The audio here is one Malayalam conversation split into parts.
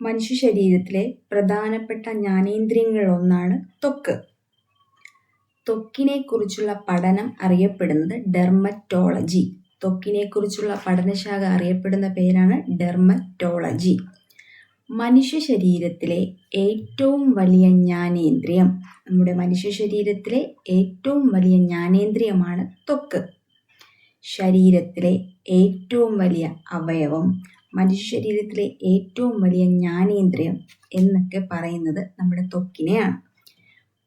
മനുഷ്യ ശരീരത്തിലെ പ്രധാനപ്പെട്ട ജ്ഞാനേന്ദ്രിയങ്ങളിലൊന്നാണ് ത്വക്ക്. ത്വക്കിനെക്കുറിച്ചുള്ള പഠനം അറിയപ്പെടുന്നത് ഡെർമറ്റോളജി. ത്വക്കിനെക്കുറിച്ചുള്ള പഠനശാഖ അറിയപ്പെടുന്ന പേരാണ് ഡെർമറ്റോളജി. മനുഷ്യ ശരീരത്തിലെ ഏറ്റവും വലിയ ജ്ഞാനേന്ദ്രിയം നമ്മുടെ മനുഷ്യ ശരീരത്തിലെ ഏറ്റവും വലിയ ജ്ഞാനേന്ദ്രിയമാണ് ത്വക്ക്. ശരീരത്തിലെ ഏറ്റവും വലിയ അവയവം മനുഷ്യ ശരീരത്തിലെ ഏറ്റവും വലിയ ജ്ഞാനേന്ദ്രിയം എന്നൊക്കെ പറയുന്നത് നമ്മുടെ ത്വക്കിനെയാണ്.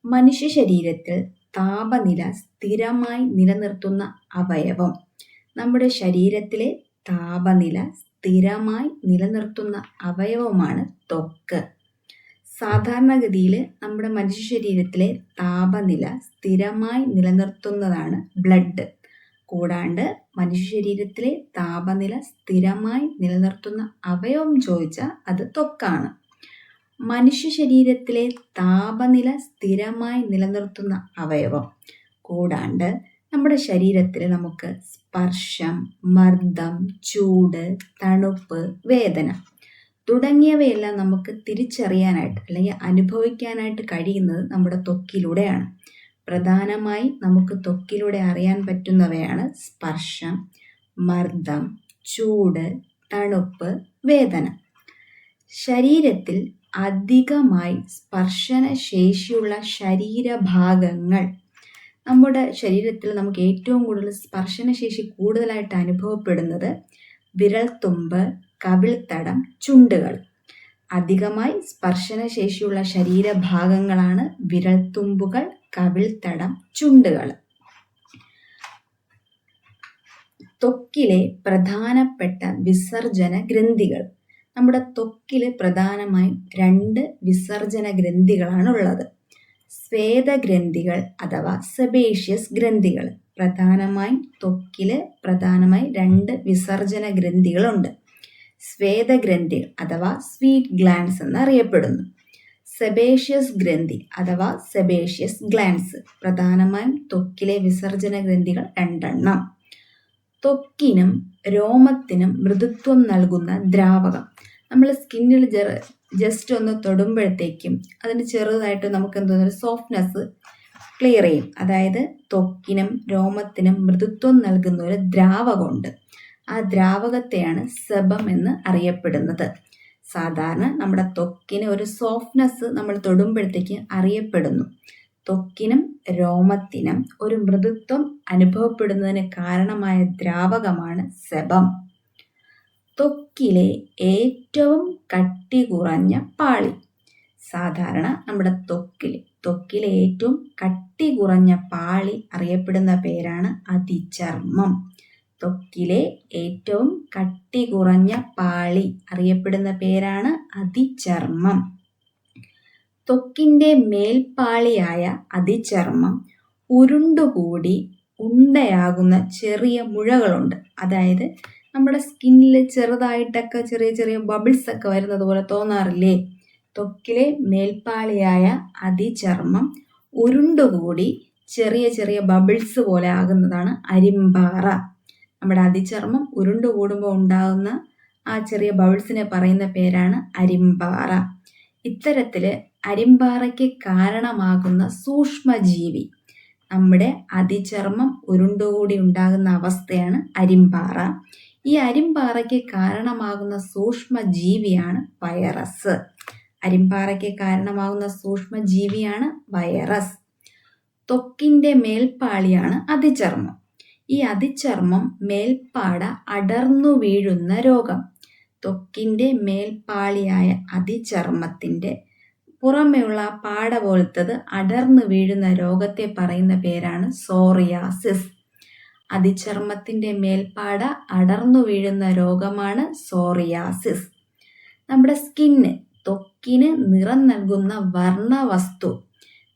മനുഷ്യ ശരീരത്തിൽ താപനില സ്ഥിരമായി നിലനിർത്തുന്ന അവയവം നമ്മുടെ ശരീരത്തിലെ താപനില സ്ഥിരമായി നിലനിർത്തുന്ന അവയവമാണ് തൊക്ക് സാധാരണഗതിയിൽ നമ്മുടെ മനുഷ്യ ശരീരത്തിലെ താപനില സ്ഥിരമായി നിലനിർത്തുന്നതാണ് ബ്ലഡ്. കൂടാണ്ട് മനുഷ്യ ശരീരത്തിലെ താപനില സ്ഥിരമായി നിലനിർത്തുന്ന അവയവം ചോദിച്ചാൽ അത് തൊക്കാണ് മനുഷ്യ ശരീരത്തിലെ താപനില സ്ഥിരമായി നിലനിർത്തുന്ന അവയവം. കൂടാണ്ട് നമ്മുടെ ശരീരത്തിൽ നമുക്ക് സ്പർശം മർദ്ദം ചൂട് തണുപ്പ് വേദന തുടങ്ങിയവയെല്ലാം നമുക്ക് തിരിച്ചറിയാനായിട്ട് അല്ലെങ്കിൽ അനുഭവിക്കാനായിട്ട് കഴിയുന്നത് നമ്മുടെ ത്വക്കിലൂടെയാണ്. പ്രധാനമായി നമുക്ക് ത്വക്കിലൂടെ അറിയാൻ പറ്റുന്നവയാണ് സ്പർശം മർദ്ദം ചൂട് തണുപ്പ് വേദന. ശരീരത്തിൽ അധികമായി സ്പർശന ശേഷിയുള്ള ശരീരഭാഗങ്ങൾ നമ്മുടെ ശരീരത്തിൽ നമുക്ക് ഏറ്റവും കൂടുതൽ സ്പർശനശേഷി കൂടുതലായിട്ട് അനുഭവപ്പെടുന്നത് വിരൽത്തുമ്പ് കവിൾത്തടം ചുണ്ടുകൾ. അധികമായി സ്പർശനശേഷിയുള്ള ശരീരഭാഗങ്ങളാണ് വിരൽത്തുമ്പുകൾ കവിൾത്തടം ചുണ്ടുകൾ. ത്വക്കിലെ പ്രധാനപ്പെട്ട വിസർജന ഗ്രന്ഥികൾ. നമ്മുടെ ത്വക്കിൽ പ്രധാനമായും രണ്ട് വിസർജന ഗ്രന്ഥികളാണ് ഉള്ളത് സ്വേദഗ്രന്ഥികൾ അഥവാ സെബേഷ്യസ് ഗ്രന്ഥികൾ. പ്രധാനമായും ത്വക്കിൽ പ്രധാനമായും രണ്ട് വിസർജന ഗ്രന്ഥികളുണ്ട്. സ്വേദഗ്രന്ഥികൾ അഥവാ സ്വീറ്റ് ഗ്ലാൻസ് എന്നറിയപ്പെടുന്നു. സെബേഷ്യസ് ഗ്രന്ഥി അഥവാ സെബേഷ്യസ് ഗ്ലാൻസ്. പ്രധാനമായും ത്വക്കിലെ വിസർജന ഗ്രന്ഥികൾ രണ്ടെണ്ണം. ത്വക്കിനും രോമത്തിനും മൃദുത്വം നൽകുന്ന ദ്രാവകം. നമ്മൾ സ്കിന്നിൽ ജസ്റ്റ് ഒന്ന് തൊടുമ്പോഴത്തേക്കും അതിന് ചെറുതായിട്ട് നമുക്ക് എന്തോന്നൊരു സോഫ്റ്റ്നെസ് ക്ലിയർ ചെയ്യും. അതായത് ത്വക്കിനും രോമത്തിനും മൃദുത്വം നൽകുന്ന ഒരു ദ്രാവകമുണ്ട്. ആ ദ്രാവകത്തെയാണ് സെബം എന്ന് അറിയപ്പെടുന്നത്. സാധാരണ നമ്മുടെ ത്വക്കിന് ഒരു സോഫ്റ്റ്നെസ് നമ്മൾ തൊടുമ്പോഴത്തേക്ക് അറിയപ്പെടുന്നു. ത്വക്കിനും രോമത്തിനും ഒരു മൃദുത്വം അനുഭവപ്പെടുന്നതിന് കാരണമായ ദ്രാവകമാണ് സെബം. ത്വക്കിലെ ഏറ്റവും കട്ടി കുറഞ്ഞ പാളി. സാധാരണ നമ്മുടെ ത്വക്കിൽ ത്വക്കിലെ ഏറ്റവും കട്ടി കുറഞ്ഞ പാളി അറിയപ്പെടുന്ന പേരാണ് അതിചർമ്മം. ത്വക്കിലെ ഏറ്റവും കട്ടി കുറഞ്ഞ പാളി അറിയപ്പെടുന്ന പേരാണ് അതിചർമ്മം. ത്വക്കിന്റെ മേൽപ്പാളിയായ അതിചർമ്മം ഉരുണ്ടുകൂടി ഉണ്ടയാകുന്ന ചെറിയ മുഴകളുണ്ട്. അതായത് നമ്മുടെ സ്കിന്നിൽ ചെറുതായിട്ടൊക്കെ ചെറിയ ചെറിയ ബബിൾസ് ഒക്കെ വരുന്നത് പോലെ തോന്നാറില്ലേ? ത്വക്കിലെ മേൽപ്പാളിയായ അതിചർമ്മം ഉരുണ്ടുകൂടി ചെറിയ ചെറിയ ബബിൾസ് പോലെ ആകുന്നതാണ് അരിമ്പാറ. നമ്മുടെ അതിചർമ്മം ഉരുണ്ടുകൂടുമ്പോൾ ഉണ്ടാകുന്ന ആ ചെറിയ ബൗൾസിനെ പറയുന്ന പേരാണ് അരിമ്പാറ. ഇത്തരത്തിൽ അരിമ്പാറയ്ക്ക് കാരണമാകുന്ന സൂക്ഷ്മജീവി. നമ്മുടെ അതിചർമ്മം ഉരുണ്ടുകൂടി ഉണ്ടാകുന്ന അവസ്ഥയാണ് അരിമ്പാറ. ഈ അരിമ്പാറയ്ക്ക് കാരണമാകുന്ന സൂക്ഷ്മജീവിയാണ് വൈറസ്. അരിമ്പാറയ്ക്ക് കാരണമാകുന്ന സൂക്ഷ്മജീവിയാണ് വൈറസ്. ത്വക്കിന്റെ മേൽപ്പാളിയാണ് അതിചർമ്മം. ഈ അതിചർമ്മം മേൽപ്പാട അടർന്നു വീഴുന്ന രോഗം. ത്വക്കിന്റെ മേൽപ്പാളിയായ അതിചർമ്മത്തിന്റെ പുറമെയുള്ള പാട പോലത്തത് അടർന്നു വീഴുന്ന രോഗത്തെ പറയുന്ന പേരാണ് സോറിയാസിസ്. അതിചർമ്മത്തിന്റെ മേൽപ്പാട അടർന്നു വീഴുന്ന രോഗമാണ് സോറിയാസിസ്. നമ്മുടെ സ്കിന്ന് ത്വക്കിന് നിറം നൽകുന്ന വർണവസ്തു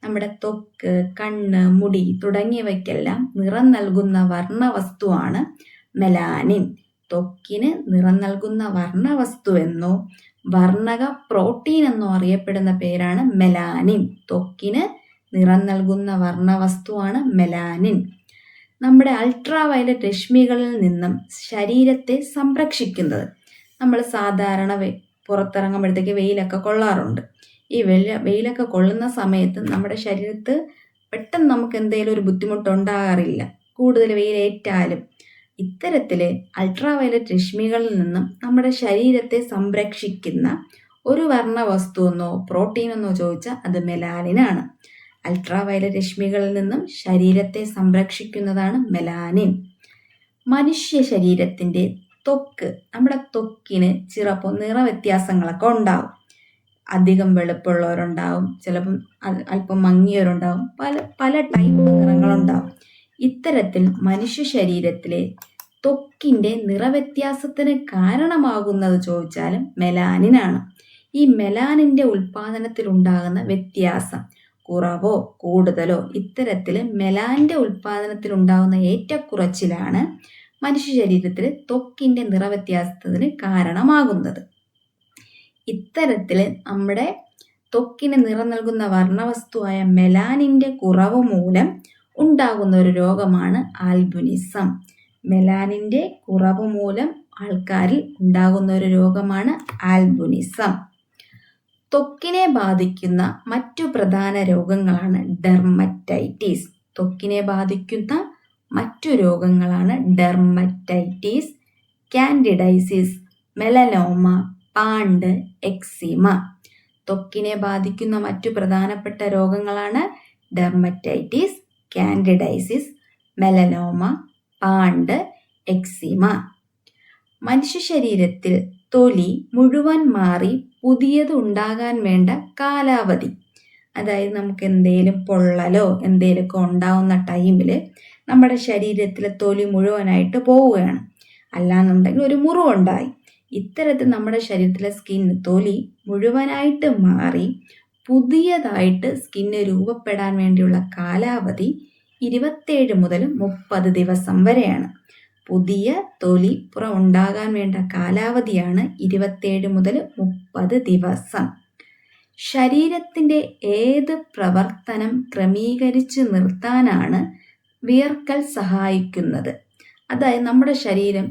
നമ്മുടെ ത്വക്ക് കണ്ണ് മുടി തുടങ്ങിയവയ്ക്കെല്ലാം നിറം നൽകുന്ന വർണവസ്തുവാണ് മെലാനിൻ. ത്വക്കിന് നിറം നൽകുന്ന വർണവസ്തു എന്നോ വർണക പ്രോട്ടീൻ എന്നോ അറിയപ്പെടുന്ന പേരാണ് മെലാനിൻ. ത്വക്കിന് നിറം നൽകുന്ന വർണവസ്തുവാണ് മെലാനിൻ. നമ്മുടെ അൾട്രാ വയലറ്റ് രശ്മികളിൽ നിന്നും ശരീരത്തെ സംരക്ഷിക്കുന്നത് നമ്മൾ സാധാരണ പുറത്തിറങ്ങുമ്പോഴത്തേക്ക് വെയിലൊക്കെ കൊള്ളാറുണ്ട്. ഈ വെയിൽ വെയിലൊക്കെ കൊള്ളുന്ന സമയത്ത് നമ്മുടെ ശരീരത്ത് പെട്ടെന്ന് നമുക്ക് എന്തെങ്കിലും ഒരു ബുദ്ധിമുട്ടുണ്ടാകാറില്ല. കൂടുതൽ വെയിലേറ്റാലും. ഇത്തരത്തിൽ അൾട്രാവയലറ്റ് രശ്മികളിൽ നിന്നും നമ്മുടെ ശരീരത്തെ സംരക്ഷിക്കുന്ന ഒരു വർണ വസ്തു എന്നോ പ്രോട്ടീൻ എന്നോ ചോദിച്ചാൽ അത് മെലാനിനാണ്. അൾട്രാ വയലറ്റ് രശ്മികളിൽ നിന്നും ശരീരത്തെ സംരക്ഷിക്കുന്നതാണ് മെലാനിൻ. മനുഷ്യ ശരീരത്തിന്റെ ത്വക്ക് നമ്മുടെ ത്വക്കിന് ചിറപ്പോൾ നിറവ്യത്യാസങ്ങളൊക്കെ ഉണ്ടാവും. അധികം വെളുപ്പുള്ളവരുണ്ടാവും ചിലപ്പം അല്പം മങ്ങിയവരുണ്ടാവും പല പല ടൈപ്പ് നിറങ്ങളുണ്ടാവും. ഇത്തരത്തിൽ മനുഷ്യ ശരീരത്തിലെ ത്വക്കിന്റെ നിറവ്യത്യാസത്തിന് കാരണമാകുന്നത് ചോദിച്ചാലും മെലാനിനാണ്. ഈ മെലാനിന്റെ ഉൽപ്പാദനത്തിലുണ്ടാകുന്ന വ്യത്യാസം കുറവോ കൂടുതലോ ഇത്തരത്തിൽ മെലാനിന്റെ ഉൽപ്പാദനത്തിലുണ്ടാകുന്ന ഏറ്റക്കുറച്ചിലാണ് മനുഷ്യ ശരീരത്തിൽ ത്വക്കിന്റെ നിറവ്യത്യാസത്തിന് കാരണമാകുന്നത്. ഇത്തരത്തിൽ നമ്മുടെ ത്വക്കിന് നിറം നൽകുന്ന വർണവസ്തുവായ മെലാനിന്റെ കുറവ് മൂലം ഉണ്ടാകുന്ന ഒരു രോഗമാണ് ആൽബുനിസം. മെലാനിന്റെ കുറവ് മൂലം ആൾക്കാരിൽ ഉണ്ടാകുന്ന ഒരു രോഗമാണ് ആൽബുനിസം. ത്വക്കിനെ ബാധിക്കുന്ന മറ്റു പ്രധാന രോഗങ്ങളാണ് ഡെർമറ്റൈറ്റിസ്. ത്വക്കിനെ ബാധിക്കുന്ന മറ്റു രോഗങ്ങളാണ് ഡെർമറ്റൈറ്റിസ് കാൻഡിഡൈസിസ് മെലനോമ പാണ്ട് എക്സിമ. ത്വക്കിനെ ബാധിക്കുന്ന മറ്റു പ്രധാനപ്പെട്ട രോഗങ്ങളാണ് ഡെർമറ്റൈറ്റിസ് കാൻഡിഡൈസിസ് മെലനോമ പാണ്ട് എക്സിമ. മനുഷ്യ ശരീരത്തിൽ തൊലി മുഴുവൻ മാറി പുതിയത് ഉണ്ടാകാൻ വേണ്ട കാലാവധി. അതായത് നമുക്ക് എന്തെങ്കിലും പൊള്ളലോ എന്തെങ്കിലുമൊക്കെ ഉണ്ടാവുന്ന ടൈമിൽ നമ്മുടെ ശരീരത്തിലെ തൊലി മുഴുവനായിട്ട് പോവുകയാണ്. അല്ലാന്നുണ്ടെങ്കിൽ ഒരു മുറിവുണ്ടായി. ഇത്തരത്തിൽ നമ്മുടെ ശരീരത്തിലെ സ്കിൻ തൊലി മുഴുവനായിട്ട് മാറി പുതിയതായിട്ട് സ്കിന്ന് രൂപപ്പെടാൻ വേണ്ടിയുള്ള കാലാവധി ഇരുപത്തേഴ് മുതൽ മുപ്പത് ദിവസം വരെയാണ്. പുതിയ തൊലി പുറം ഉണ്ടാകാൻ വേണ്ട കാലാവധിയാണ് ഇരുപത്തേഴ് മുതൽ മുപ്പത് ദിവസം. ശരീരത്തിന്റെ ഏത് പ്രവർത്തനം ക്രമീകരിച്ച് നിർത്താനാണ് വിയർക്കൽ സഹായിക്കുന്നത്. അതായത് നമ്മുടെ ശരീരം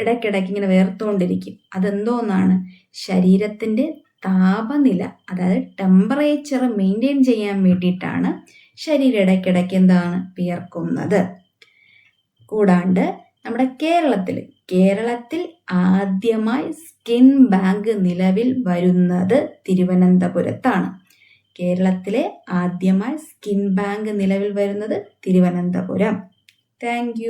ഇടയ്ക്കിടയ്ക്ക് ഇങ്ങനെ വേർത്തുകൊണ്ടിരിക്കും. അതെന്തോന്നാണ്? ശരീരത്തിന്റെ താപനില അതായത് ടെമ്പറേച്ചർ മെയിന്റെയിൻ ചെയ്യാൻ വേണ്ടിയിട്ടാണ് ശരീരം ഇടയ്ക്കിടയ്ക്ക് എന്താണ്? വിയർക്കുന്നത്. കൂടാണ്ട് നമ്മുടെ കേരളത്തിൽ കേരളത്തിൽ ആദ്യമായി സ്കിൻ ബാങ്ക് നിലവിൽ വരുന്നത് തിരുവനന്തപുരത്താണ്. കേരളത്തിലെ ആദ്യമായി സ്കിൻ ബാങ്ക് നിലവിൽ വരുന്നത് തിരുവനന്തപുരം. താങ്ക്